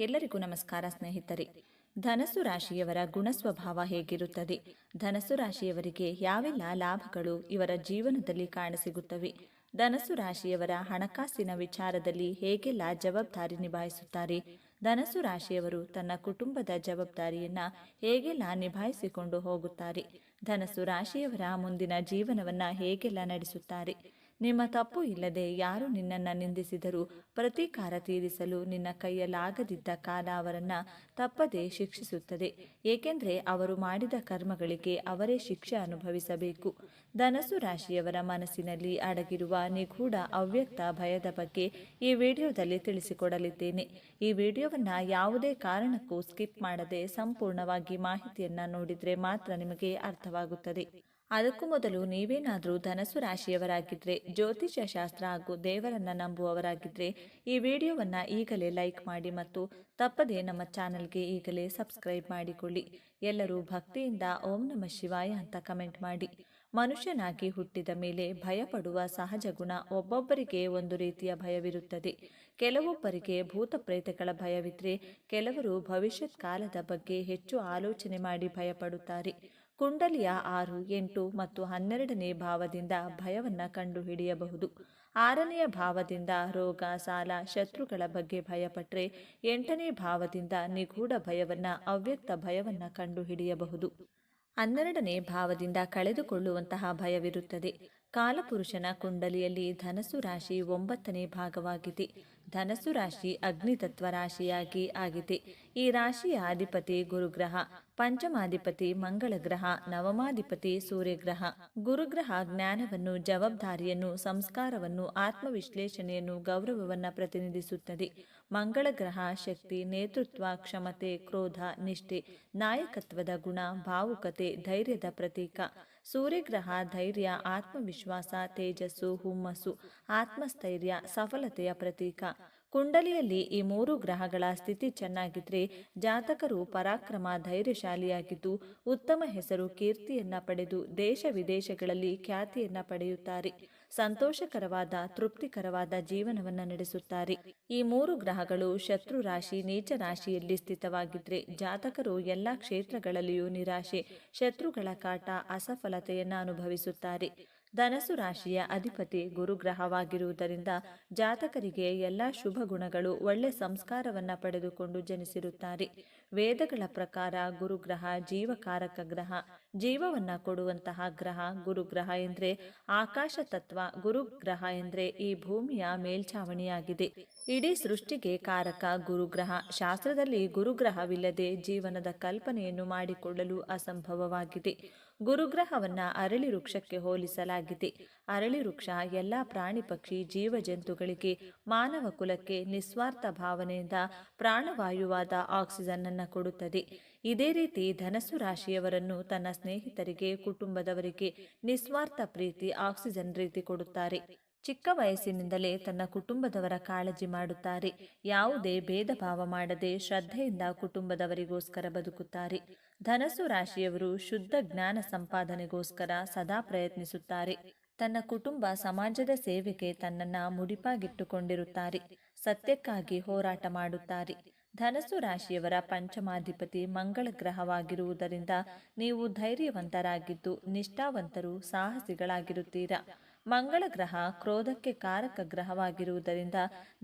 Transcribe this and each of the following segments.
ಎಲ್ಲರಿಗೂ ನಮಸ್ಕಾರ ಸ್ನೇಹಿತರೆ. ಧನಸು ರಾಶಿಯವರ ಗುಣಸ್ವಭಾವ ಹೇಗಿರುತ್ತದೆ? ಧನಸು ರಾಶಿಯವರಿಗೆ ಯಾವೆಲ್ಲ ಲಾಭಗಳು ಇವರ ಜೀವನದಲ್ಲಿ ಕಾಣಸಿಗುತ್ತವೆ? ಧನಸು ರಾಶಿಯವರ ಹಣಕಾಸಿನ ವಿಚಾರದಲ್ಲಿ ಹೇಗೆಲ್ಲ ಜವಾಬ್ದಾರಿ ನಿಭಾಯಿಸುತ್ತಾರೆ? ಧನಸು ರಾಶಿಯವರು ತನ್ನ ಕುಟುಂಬದ ಜವಾಬ್ದಾರಿಯನ್ನ ಹೇಗೆಲ್ಲ ನಿಭಾಯಿಸಿಕೊಂಡು ಹೋಗುತ್ತಾರೆ? ಧನಸು ರಾಶಿಯವರ ಮುಂದಿನ ಜೀವನವನ್ನ ಹೇಗೆಲ್ಲ ನಡೆಸುತ್ತಾರೆ? ನಿಮ್ಮ ತಪ್ಪು ಇಲ್ಲದೆ ಯಾರು ನಿನ್ನನ್ನು ನಿಂದಿಸಿದರೂ ಪ್ರತೀಕಾರ ತೀರಿಸಲು ನಿನ್ನ ಕೈಯಲ್ಲಾಗದಿದ್ದ ಕಾಲ ಅವರನ್ನು ತಪ್ಪದೆ ಶಿಕ್ಷಿಸುತ್ತದೆ. ಏಕೆಂದರೆ ಅವರು ಮಾಡಿದ ಕರ್ಮಗಳಿಗೆ ಅವರೇ ಶಿಕ್ಷೆ ಅನುಭವಿಸಬೇಕು. ಧನಸು ರಾಶಿಯವರ ಮನಸ್ಸಿನಲ್ಲಿ ಅಡಗಿರುವ ನಿಗೂಢ ಅವ್ಯಕ್ತ ಭಯದ ಬಗ್ಗೆ ಈ ವಿಡಿಯೋದಲ್ಲಿ ತಿಳಿಸಿಕೊಡಲಿದ್ದೇನೆ. ಈ ವಿಡಿಯೋವನ್ನು ಯಾವುದೇ ಕಾರಣಕ್ಕೂ ಸ್ಕಿಪ್ ಮಾಡದೆ ಸಂಪೂರ್ಣವಾಗಿ ಮಾಹಿತಿಯನ್ನು ನೋಡಿದರೆ ಮಾತ್ರ ನಿಮಗೆ ಅರ್ಥವಾಗುತ್ತದೆ. ಅದಕ್ಕೂ ಮೊದಲು ನೀವೇನಾದರೂ ಧನಸು ರಾಶಿಯವರಾಗಿದ್ದರೆ ಜ್ಯೋತಿಷ್ಯ ಶಾಸ್ತ್ರ ಹಾಗೂ ದೇವರನ್ನ ನಂಬುವವರಾಗಿದ್ದರೆ ಈ ವಿಡಿಯೋವನ್ನು ಈಗಲೇ ಲೈಕ್ ಮಾಡಿ ಮತ್ತು ತಪ್ಪದೇ ನಮ್ಮ ಚಾನಲ್ಗೆ ಈಗಲೇ ಸಬ್ಸ್ಕ್ರೈಬ್ ಮಾಡಿಕೊಳ್ಳಿ. ಎಲ್ಲರೂ ಭಕ್ತಿಯಿಂದ ಓಂ ನಮ ಶಿವಾಯ ಅಂತ ಕಮೆಂಟ್ ಮಾಡಿ. ಮನುಷ್ಯನಾಗಿ ಹುಟ್ಟಿದ ಮೇಲೆ ಭಯಪಡುವ ಸಹಜ ಗುಣ ಒಬ್ಬೊಬ್ಬರಿಗೆ ಒಂದು ರೀತಿಯ ಭಯವಿರುತ್ತದೆ. ಕೆಲವೊಬ್ಬರಿಗೆ ಭೂತ ಪ್ರೇತಗಳ ಭಯವಿದ್ರೆ, ಕೆಲವರು ಭವಿಷ್ಯತ್ ಕಾಲದ ಬಗ್ಗೆ ಹೆಚ್ಚು ಆಲೋಚನೆ ಮಾಡಿ ಭಯಪಡುತ್ತಾರೆ. ಕುಂಡಲಿಯ ಆರು, ಎಂಟು ಮತ್ತು ಹನ್ನೆರಡನೇ ಭಾವದಿಂದ ಭಯವನ್ನು ಕಂಡುಹಿಡಿಯಬಹುದು. ಆರನೆಯ ಭಾವದಿಂದ ರೋಗ, ಸಾಲ, ಶತ್ರುಗಳ ಬಗ್ಗೆ ಭಯಪಟ್ಟರೆ ಎಂಟನೇ ಭಾವದಿಂದ ನಿಗೂಢ ಭಯವನ್ನು, ಅವ್ಯಕ್ತ ಭಯವನ್ನು ಕಂಡುಹಿಡಿಯಬಹುದು. ಹನ್ನೆರಡನೇ ಭಾವದಿಂದ ಕಳೆದುಕೊಳ್ಳುವಂತಹ ಭಯವಿರುತ್ತದೆ. ಕಾಲಪುರುಷನ ಕುಂಡಲಿಯಲ್ಲಿ ಧನಸು ರಾಶಿ ಒಂಬತ್ತನೇ ಭಾಗವಾಗಿದೆ. ಧನಸು ರಾಶಿ ಅಗ್ನಿತತ್ವ ರಾಶಿಯಾಗಿ ಆಗಿದೆ. ಈ ರಾಶಿಯ ಅಧಿಪತಿ ಗುರುಗ್ರಹ, ಪಂಚಮಾಧಿಪತಿ ಮಂಗಳ ಗ್ರಹ ನವಮಾಧಿಪತಿ ಸೂರ್ಯಗ್ರಹ. ಗುರುಗ್ರಹ ಜ್ಞಾನವನ್ನು, ಜವಾಬ್ದಾರಿಯನ್ನು, ಸಂಸ್ಕಾರವನ್ನು, ಆತ್ಮವಿಶ್ಲೇಷಣೆಯನ್ನು ಗೌರವವನ್ನು ಪ್ರತಿನಿಧಿಸುತ್ತದೆ. ಮಂಗಳ ಗ್ರಹ ಶಕ್ತಿ, ನೇತೃತ್ವ, ಕ್ಷಮತೆ, ಕ್ರೋಧ, ನಿಷ್ಠೆ, ನಾಯಕತ್ವದ ಗುಣ, ಭಾವುಕತೆ, ಧೈರ್ಯದ ಪ್ರತೀಕ. ಸೂರ್ಯಗ್ರಹ, ಧೈರ್ಯ, ಆತ್ಮವಿಶ್ವಾಸ, ತೇಜಸ್ಸು, ಹುಮ್ಮಸ್ಸು, ಆತ್ಮಸ್ಥೈರ್ಯ, ಸಫಲತೆಯ ಪ್ರತೀಕ. ಕುಂಡಲಿಯಲ್ಲಿ ಈ ಮೂರು ಗ್ರಹಗಳ ಸ್ಥಿತಿ ಚೆನ್ನಾಗಿದ್ರೆ ಜಾತಕರು ಪರಾಕ್ರಮ, ಧೈರ್ಯಶಾಲಿಯಾಗಿದ್ದು ಉತ್ತಮ ಹೆಸರು ಕೀರ್ತಿಯನ್ನ ಪಡೆದು ದೇಶ ವಿದೇಶಗಳಲ್ಲಿ ಖ್ಯಾತಿಯನ್ನ ಪಡೆಯುತ್ತಾರೆ. ಸಂತೋಷಕರವಾದ, ತೃಪ್ತಿಕರವಾದ ಜೀವನವನ್ನು ನಡೆಸುತ್ತಾರೆ. ಈ ಮೂರು ಗ್ರಹಗಳು ಶತ್ರು ರಾಶಿ ನೀಚ ರಾಶಿಯಲ್ಲಿ ಸ್ಥಿತವಾಗಿದ್ರೆ ಜಾತಕರು ಎಲ್ಲ ಕ್ಷೇತ್ರಗಳಲ್ಲಿಯೂ ನಿರಾಶೆ, ಶತ್ರುಗಳ ಕಾಟ, ಅಸಫಲತೆಯನ್ನು ಅನುಭವಿಸುತ್ತಾರೆ. ಧನಸು ರಾಶಿಯ ಅಧಿಪತಿ ಗುರುಗ್ರಹವಾಗಿರುವುದರಿಂದ ಜಾತಕರಿಗೆ ಎಲ್ಲ ಶುಭ ಗುಣಗಳು ಒಳ್ಳೆ ಸಂಸ್ಕಾರವನ್ನು ಪಡೆದುಕೊಂಡು ಜನಿಸಿರುತ್ತಾರೆ. ವೇದಗಳ ಪ್ರಕಾರ ಗುರುಗ್ರಹ, ಜೀವಕಾರಕ ಗ್ರಹ, ಜೀವವನ್ನ ಕೊಡುವಂತಹ ಗ್ರಹ, ಗುರುಗ್ರಹ ಎಂದ್ರೆ ಆಕಾಶ ತತ್ವ, ಗುರುಗ್ರಹ ಎಂದ್ರೆ ಈ ಭೂಮಿಯ ಮೇಲ್ಛಾವಣಿಯಾಗಿದೆ. ಇಡೀ ಸೃಷ್ಟಿಗೆ ಕಾರಕ, ಗುರುಗ್ರಹ, ಶಾಸ್ತ್ರದಲ್ಲಿ ಗುರುಗ್ರಹವಿಲ್ಲದೆ ಜೀವನದ ಕಲ್ಪನೆಯನ್ನು ಮಾಡಿಕೊಳ್ಳಲು ಅಸಂಭವವಾಗಿದೆ. ಗುರುಗ್ರಹವನ್ನು ಅರಳಿ ವೃಕ್ಷಕ್ಕೆ ಹೋಲಿಸಲಾಗಿದೆ. ಅರಳಿ ವೃಕ್ಷ ಎಲ್ಲ ಪ್ರಾಣಿ ಪಕ್ಷಿ ಜೀವ ಜಂತುಗಳಿಗೆ ಮಾನವ ಕುಲಕ್ಕೆ ನಿಸ್ವಾರ್ಥ ಭಾವನೆಯಿಂದ ಪ್ರಾಣವಾಯುವಾದ ಆಕ್ಸಿಜನ್ ಅನ್ನು ಕೊಡುತ್ತದೆ. ಇದೇ ರೀತಿ ಧನಸ್ಸು ರಾಶಿಯವರನ್ನು ತನ್ನ ಸ್ನೇಹಿತರಿಗೆ, ಕುಟುಂಬದವರಿಗೆ ನಿಸ್ವಾರ್ಥ ಪ್ರೀತಿ, ಆಕ್ಸಿಜನ್ ರೀತಿ ಕೊಡುತ್ತಾರೆ. ಚಿಕ್ಕ ವಯಸ್ಸಿನಿಂದಲೇ ತನ್ನ ಕುಟುಂಬದವರ ಕಾಳಜಿ ಮಾಡುತ್ತಾರೆ. ಯಾವುದೇ ಭೇದ ಭಾವ ಮಾಡದೆ ಶ್ರದ್ಧೆಯಿಂದ ಕುಟುಂಬದವರಿಗೋಸ್ಕರ ಬದುಕುತ್ತಾರೆ. ಧನಸು ರಾಶಿಯವರು ಶುದ್ಧ ಜ್ಞಾನ ಸಂಪಾದನೆಗೋಸ್ಕರ ಸದಾ ಪ್ರಯತ್ನಿಸುತ್ತಾರೆ. ತನ್ನ ಕುಟುಂಬ ಸಮಾಜದ ಸೇವೆಗೆ ತನ್ನನ್ನ ಮುಡಿಪಾಗಿಟ್ಟುಕೊಂಡಿರುತ್ತಾರೆ. ಸತ್ಯಕ್ಕಾಗಿ ಹೋರಾಟ ಮಾಡುತ್ತಾರೆ. ಧನಸು ರಾಶಿಯವರ ಪಂಚಮಾಧಿಪತಿ ಮಂಗಳ ಗ್ರಹವಾಗಿರುವುದರಿಂದ ನೀವು ಧೈರ್ಯವಂತರಾಗಿದ್ದು ನಿಷ್ಠಾವಂತರು ಸಾಹಸಿಗಳಾಗಿರುತ್ತೀರಾ? ಮಂಗಳ ಗ್ರಹ ಕ್ರೋಧಕ್ಕೆ ಕಾರಕ ಗ್ರಹವಾಗಿರುವುದರಿಂದ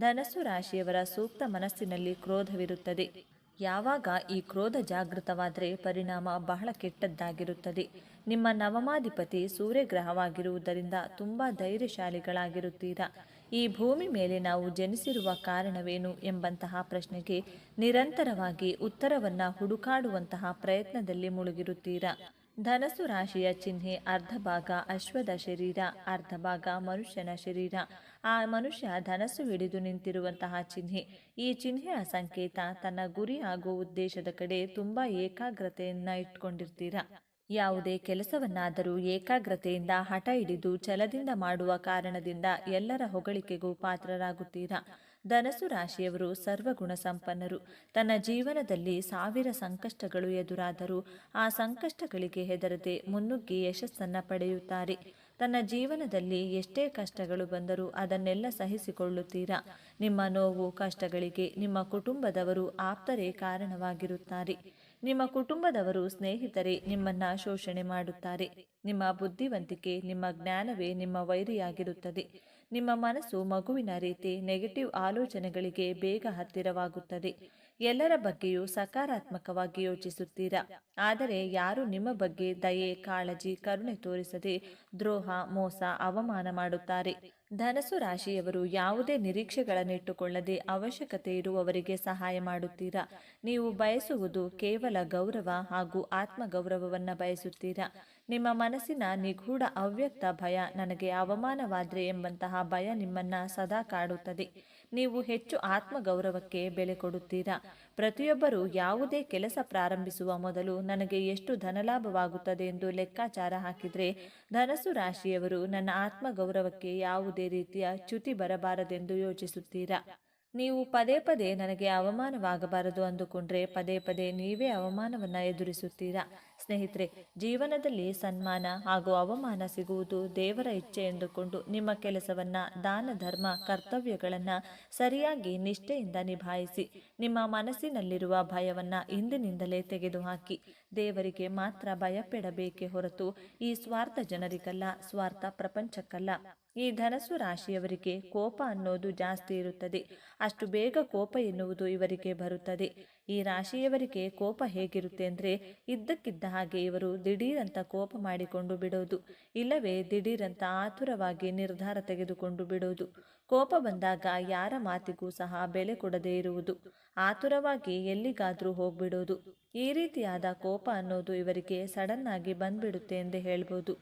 ಧನಸ್ಸು ರಾಶಿಯವರ ಸೂಕ್ತ ಮನಸ್ಸಿನಲ್ಲಿ ಕ್ರೋಧವಿರುತ್ತದೆ. ಯಾವಾಗ ಈ ಕ್ರೋಧ ಜಾಗೃತವಾದರೆ ಪರಿಣಾಮ ಬಹಳ ಕೆಟ್ಟದ್ದಾಗಿರುತ್ತದೆ. ನಿಮ್ಮ ನವಮಾಧಿಪತಿ ಸೂರ್ಯಗ್ರಹವಾಗಿರುವುದರಿಂದ ತುಂಬ ಧೈರ್ಯಶಾಲಿಗಳಾಗಿರುತ್ತೀರಾ. ಈ ಭೂಮಿ ಮೇಲೆ ನಾವು ಜನಿಸಿರುವ ಕಾರಣವೇನು ಎಂಬಂತಹ ಪ್ರಶ್ನೆಗೆ ನಿರಂತರವಾಗಿ ಉತ್ತರವನ್ನು ಹುಡುಕಾಡುವಂತಹ ಪ್ರಯತ್ನದಲ್ಲಿ ಮುಳುಗಿರುತ್ತೀರಾ. ಧನಸ್ಸು ರಾಶಿಯ ಚಿಹ್ನೆ ಅರ್ಧ ಭಾಗ ಅಶ್ವದ ಶರೀರ ಅರ್ಧ ಭಾಗ ಮನುಷ್ಯನ ಶರೀರ. ಆ ಮನುಷ್ಯ ಧನಸ್ಸು ಹಿಡಿದು ನಿಂತಿರುವಂತಹ ಚಿಹ್ನೆ. ಈ ಚಿಹ್ನೆಯ ಸಂಕೇತ ತನ್ನ ಗುರಿ ಹಾಗೂ ಉದ್ದೇಶದ ಕಡೆ ತುಂಬ ಏಕಾಗ್ರತೆಯನ್ನ ಇಟ್ಕೊಂಡಿರ್ತೀರ? ಯಾವುದೇ ಕೆಲಸವನ್ನಾದರೂ ಏಕಾಗ್ರತೆಯಿಂದ ಹಠ ಹಿಡಿದು ಛಲದಿಂದ ಮಾಡುವ ಕಾರಣದಿಂದ ಎಲ್ಲರ ಹೊಗಳಿಕೆಗೂ ಪಾತ್ರರಾಗುತ್ತೀರಾ? ಧನಸು ರಾಶಿಯವರು ಸರ್ವಗುಣ ಸಂಪನ್ನರು ತನ್ನ ಜೀವನದಲ್ಲಿ ಸಾವಿರ ಸಂಕಷ್ಟಗಳು ಎದುರಾದರೂ ಆ ಸಂಕಷ್ಟಗಳಿಗೆ ಹೆದರದೆ ಮುನ್ನುಗ್ಗಿ ಯಶಸ್ಸನ್ನು ಪಡೆಯುತ್ತಾರೆ. ತನ್ನ ಜೀವನದಲ್ಲಿ ಎಷ್ಟೇ ಕಷ್ಟಗಳು ಬಂದರೂ ಅದನ್ನೆಲ್ಲ ಸಹಿಸಿಕೊಳ್ಳುತ್ತೀರಾ? ನಿಮ್ಮ ನೋವು, ಕಷ್ಟಗಳಿಗೆ ನಿಮ್ಮ ಕುಟುಂಬದವರು ಆಪ್ತರೇ ಕಾರಣವಾಗಿರುತ್ತಾರೆ. ನಿಮ್ಮ ಕುಟುಂಬದವರು ಸ್ನೇಹಿತರೇ ನಿಮ್ಮನ್ನ ಶೋಷಣೆ ಮಾಡುತ್ತಾರೆ. ನಿಮ್ಮ ಬುದ್ಧಿವಂತಿಕೆ, ನಿಮ್ಮ ಜ್ಞಾನವೇ ನಿಮ್ಮ ವೈರಿಯಾಗಿರುತ್ತದೆ. ನಿಮ್ಮ ಮನಸ್ಸು ಮಗುವಿನ ರೀತಿ ನೆಗೆಟಿವ್ ಆಲೋಚನೆಗಳಿಗೆ ಬೇಗ ಹತ್ತಿರವಾಗುತ್ತದೆ. ಎಲ್ಲರ ಬಗ್ಗೆಯೂ ಸಕಾರಾತ್ಮಕವಾಗಿ ಯೋಚಿಸುತ್ತೀರಾ? ಆದರೆ ಯಾರು ನಿಮ್ಮ ಬಗ್ಗೆ ದಯೆ, ಕಾಳಜಿ, ಕರುಣೆ ತೋರಿಸದೆ ದ್ರೋಹ, ಮೋಸ, ಅವಮಾನ ಮಾಡುತ್ತಾರೆ? ಧನಸು ರಾಶಿಯವರು ಯಾವುದೇ ನಿರೀಕ್ಷೆಗಳನ್ನಿಟ್ಟುಕೊಳ್ಳದೆ ಅವಶ್ಯಕತೆ ಇರುವವರಿಗೆ ಸಹಾಯ ಮಾಡುತ್ತೀರಾ? ನೀವು ಬಯಸುವುದು ಕೇವಲ ಗೌರವ ಹಾಗೂ ಆತ್ಮಗೌರವವನ್ನು ಬಯಸುತ್ತೀರಾ? ನಿಮ್ಮ ಮನಸ್ಸಿನ ನಿಗೂಢ ಅವ್ಯಕ್ತ ಭಯ ನನಗೆ ಅವಮಾನವಾದ್ರೆ ಎಂಬಂತಹ ಭಯ ನಿಮ್ಮನ್ನ ಸದಾ ಕಾಡುತ್ತದೆ. ನೀವು ಹೆಚ್ಚು ಆತ್ಮಗೌರವಕ್ಕೆ ಬೆಲೆ ಕೊಡುತ್ತೀರಾ? ಪ್ರತಿಯೊಬ್ಬರು ಯಾವುದೇ ಕೆಲಸ ಪ್ರಾರಂಭಿಸುವ ಮೊದಲು ನನಗೆ ಎಷ್ಟು ಧನಲಾಭವಾಗುತ್ತದೆ ಎಂದು ಲೆಕ್ಕಾಚಾರ ಹಾಕಿದರೆ ಧನಸು ರಾಶಿಯವರು ನನ್ನ ಆತ್ಮಗೌರವಕ್ಕೆ ಯಾವುದೇ ರೀತಿಯ ಚ್ಯುತಿ ಬರಬಾರದೆಂದು ಯೋಚಿಸುತ್ತೀರಾ? ನೀವು ಪದೇ ಪದೇ ನನಗೆ ಅವಮಾನವಾಗಬಾರದು ಅಂದುಕೊಂಡ್ರೆ ಪದೇ ಪದೇ ನೀವೇ ಅವಮಾನವನ್ನು ಎದುರಿಸುತ್ತೀರಾ? ಸ್ನೇಹಿತರೆ, ಜೀವನದಲ್ಲಿ ಸನ್ಮಾನ ಹಾಗೂ ಅವಮಾನ ಸಿಗುವುದು ದೇವರ ಇಚ್ಛೆ ಎಂದುಕೊಂಡು ನಿಮ್ಮ ಕೆಲಸವನ್ನು, ದಾನ, ಧರ್ಮ, ಕರ್ತವ್ಯಗಳನ್ನು ಸರಿಯಾಗಿ ನಿಷ್ಠೆಯಿಂದ ನಿಭಾಯಿಸಿ, ನಿಮ್ಮ ಮನಸ್ಸಿನಲ್ಲಿರುವ ಭಯವನ್ನು ಇಂದಿನಿಂದಲೇ ತೆಗೆದುಹಾಕಿ. ದೇವರಿಗೆ ಮಾತ್ರ ಭಯಪಡಬೇಕೇ ಹೊರತು ಈ ಸ್ವಾರ್ಥ ಜನರಿಗಲ್ಲ, ಸ್ವಾರ್ಥ ಪ್ರಪಂಚಕ್ಕಲ್ಲ. ಈ ಧನಸು ರಾಶಿಯವರಿಗೆ ಕೋಪ ಅನ್ನೋದು ಜಾಸ್ತಿ ಇರುತ್ತದೆ. ಅಷ್ಟು ಬೇಗ ಕೋಪ ಎನ್ನುವುದು ಇವರಿಗೆ ಬರುತ್ತದೆ. ಈ ರಾಶಿಯವರಿಗೆ ಕೋಪ ಹೇಗಿರುತ್ತೆ ಅಂದರೆ, ಇದ್ದಕ್ಕಿದ್ದ ಹಾಗೆ ಇವರು ದಿಢೀರಂತ ಕೋಪ ಮಾಡಿಕೊಂಡು ಬಿಡೋದು, ಇಲ್ಲವೇ ದಿಢೀರಂತ ಆತುರವಾಗಿ ನಿರ್ಧಾರ ತೆಗೆದುಕೊಂಡು ಬಿಡೋದು. ಕೋಪ ಬಂದಾಗ ಯಾರ ಮಾತಿಗೂ ಸಹ ಬೆಲೆ ಕೊಡದೇ ಇರುವುದು, ಆತುರವಾಗಿ ಎಲ್ಲಿಗಾದರೂ ಹೋಗ್ಬಿಡೋದು. ಈ ರೀತಿಯಾದ ಕೋಪ ಅನ್ನೋದು ಇವರಿಗೆ ಸಡನ್ ಆಗಿ ಬಂದ್ಬಿಡುತ್ತೆ ಎಂದೇ ಹೇಳ್ಬೋದು.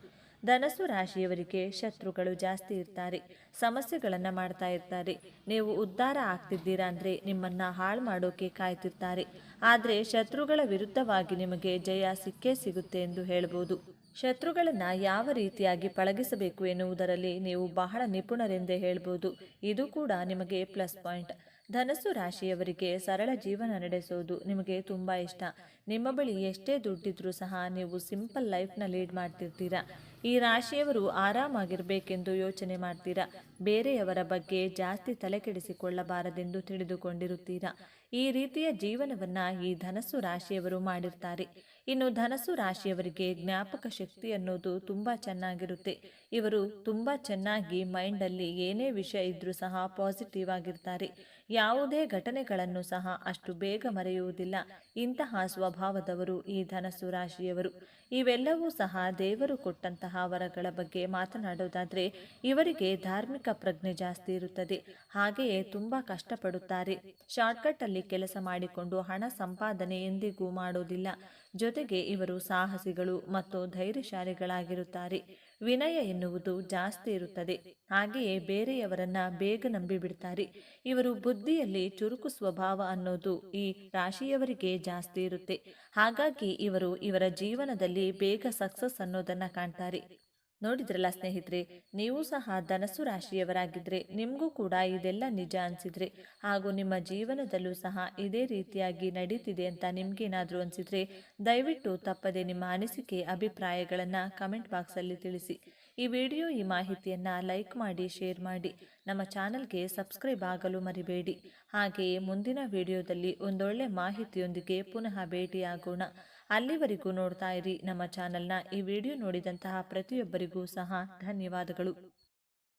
ಧನಸ್ಸು ರಾಶಿಯವರಿಗೆ ಶತ್ರುಗಳು ಜಾಸ್ತಿ ಇರ್ತಾರೆ, ಸಮಸ್ಯೆಗಳನ್ನು ಮಾಡ್ತಾ ಇರ್ತಾರೆ. ನೀವು ಉದ್ಧಾರ ಆಗ್ತಿದ್ದೀರಾ ಅಂದರೆ ನಿಮ್ಮನ್ನ ಹಾಳು ಮಾಡೋಕೆ ಕಾಯ್ತಿರ್ತಾರೆ. ಆದರೆ ಶತ್ರುಗಳ ವಿರುದ್ಧವಾಗಿ ನಿಮಗೆ ಜಯ ಸಿಕ್ಕೇ ಸಿಗುತ್ತೆ ಎಂದು ಹೇಳ್ಬೋದು. ಶತ್ರುಗಳನ್ನು ಯಾವ ರೀತಿಯಾಗಿ ಪಳಗಿಸಬೇಕು ಎನ್ನುವುದರಲ್ಲಿ ನೀವು ಬಹಳ ನಿಪುಣರೆಂದೇ ಹೇಳ್ಬೋದು. ಇದು ಕೂಡ ನಿಮಗೆ ಪ್ಲಸ್ ಪಾಯಿಂಟ್. ಧನಸ್ಸು ರಾಶಿಯವರಿಗೆ ಸರಳ ಜೀವನ ನಡೆಸೋದು ನಿಮಗೆ ತುಂಬ ಇಷ್ಟ. ನಿಮ್ಮ ಬಳಿ ಎಷ್ಟೇ ದುಡ್ಡಿದ್ರೂ ಸಹ ನೀವು ಸಿಂಪಲ್ ಲೈಫ್ನ ಲೀಡ್ ಮಾಡ್ತಿರ್ತೀರಾ. ಈ ರಾಶಿಯವರು ಆರಾಮಾಗಿರಬೇಕೆಂದು ಯೋಚನೆ ಮಾಡ್ತೀರಾ? ಬೇರೆಯವರ ಬಗ್ಗೆ ಜಾಸ್ತಿ ತಲೆಕೆಡಿಸಿಕೊಳ್ಳಬಾರದೆಂದು ತಿಳಿದುಕೊಂಡಿರುತ್ತೀರಾ? ಈ ರೀತಿಯ ಜೀವನವನ್ನ ಈ ಧನಸ್ಸು ರಾಶಿಯವರು ಮಾಡಿರ್ತಾರೆ. ಇನ್ನು ಧನಸ್ಸು ರಾಶಿಯವರಿಗೆ ಜ್ಞಾಪಕ ಶಕ್ತಿ ಅನ್ನೋದು ತುಂಬ ಚೆನ್ನಾಗಿರುತ್ತೆ. ಇವರು ತುಂಬ ಚೆನ್ನಾಗಿ ಮೈಂಡಲ್ಲಿ ಏನೇ ವಿಷಯ ಇದ್ರೂ ಸಹ ಪಾಸಿಟಿವ್ ಆಗಿರ್ತಾರೆ. ಯಾವುದೇ ಘಟನೆಗಳನ್ನು ಸಹ ಅಷ್ಟು ಬೇಗ ಮರೆಯುವುದಿಲ್ಲ. ಇಂತಹ ಸ್ವಭಾವದವರು ಈ ಧನಸ್ಸು ರಾಶಿಯವರು. ಇವೆಲ್ಲವೂ ಸಹ ದೇವರು ಕೊಟ್ಟಂತಹ ವರಗಳ ಬಗ್ಗೆ ಮಾತನಾಡೋದಾದರೆ, ಇವರಿಗೆ ಧಾರ್ಮಿಕ ಪ್ರಜ್ಞೆ ಜಾಸ್ತಿ ಇರುತ್ತದೆ. ಹಾಗೆಯೇ ತುಂಬ ಕಷ್ಟಪಡುತ್ತಾರೆ. ಶಾರ್ಟ್ಕಟ್ ಅಲ್ಲಿ ಕೆಲಸ ಮಾಡಿಕೊಂಡು ಹಣ ಸಂಪಾದನೆ ಎಂದಿಗೂ ಮಾಡೋದಿಲ್ಲ. ಜೊತೆಗೆ ಇವರು ಸಾಹಸಿಗಳು ಮತ್ತು ಧೈರ್ಯಶಾಲಿಗಳಾಗಿರುತ್ತಾರೆ. ವಿನಯ ಎನ್ನುವುದು ಜಾಸ್ತಿ ಇರುತ್ತದೆ. ಹಾಗೆಯೇ ಬೇರೆಯವರನ್ನ ಬೇಗ ನಂಬಿಬಿಡ್ತಾರೆ. ಇವರು ಬುದ್ಧಿಯಲ್ಲಿ ಚುರುಕು ಸ್ವಭಾವ ಅನ್ನೋದು ಈ ರಾಶಿಯವರಿಗೆ ಜಾಸ್ತಿ ಇರುತ್ತೆ. ಹಾಗಾಗಿ ಇವರು ಇವರ ಜೀವನದಲ್ಲಿ ಬೇಗ ಸಕ್ಸಸ್ ಅನ್ನೋದನ್ನ ಕಾಣ್ತಾರೆ. ನೋಡಿದ್ರಲ್ಲ ಸ್ನೇಹಿತರೆ, ನೀವು ಸಹ ಧನಸ್ಸು ರಾಶಿಯವರಾಗಿದ್ದರೆ ನಿಮಗೂ ಕೂಡ ಇದೆಲ್ಲ ನಿಜ ಅನಿಸಿದರೆ, ಹಾಗೂ ನಿಮ್ಮ ಜೀವನದಲ್ಲೂ ಸಹ ಇದೇ ರೀತಿಯಾಗಿ ನಡೀತಿದೆ ಅಂತ ನಿಮಗೇನಾದರೂ ಅನಿಸಿದರೆ, ದಯವಿಟ್ಟು ತಪ್ಪದೆ ನಿಮ್ಮ ಅನಿಸಿಕೆ, ಅಭಿಪ್ರಾಯಗಳನ್ನು ಕಮೆಂಟ್ ಬಾಕ್ಸಲ್ಲಿ ತಿಳಿಸಿ. ಈ ವಿಡಿಯೋ, ಈ ಮಾಹಿತಿಯನ್ನು ಲೈಕ್ ಮಾಡಿ, ಶೇರ್ ಮಾಡಿ. ನಮ್ಮ ಚಾನಲ್ಗೆ ಸಬ್ಸ್ಕ್ರೈಬ್ ಆಗಲು ಮರಿಬೇಡಿ. ಹಾಗೆಯೇ ಮುಂದಿನ ವಿಡಿಯೋದಲ್ಲಿ ಒಂದೊಳ್ಳೆ ಮಾಹಿತಿಯೊಂದಿಗೆ ಪುನಃ ಭೇಟಿಯಾಗೋಣ. ಅಲ್ಲಿವರೆಗೂ ನೋಡ್ತಾ ಇರಿ ನಮ್ಮ ಚಾನಲ್ನ ಈ ವಿಡಿಯೋ ನೋಡಿದಂತಹ ಪ್ರತಿಯೊಬ್ಬರಿಗೂ ಸಹ ಧನ್ಯವಾದಗಳು.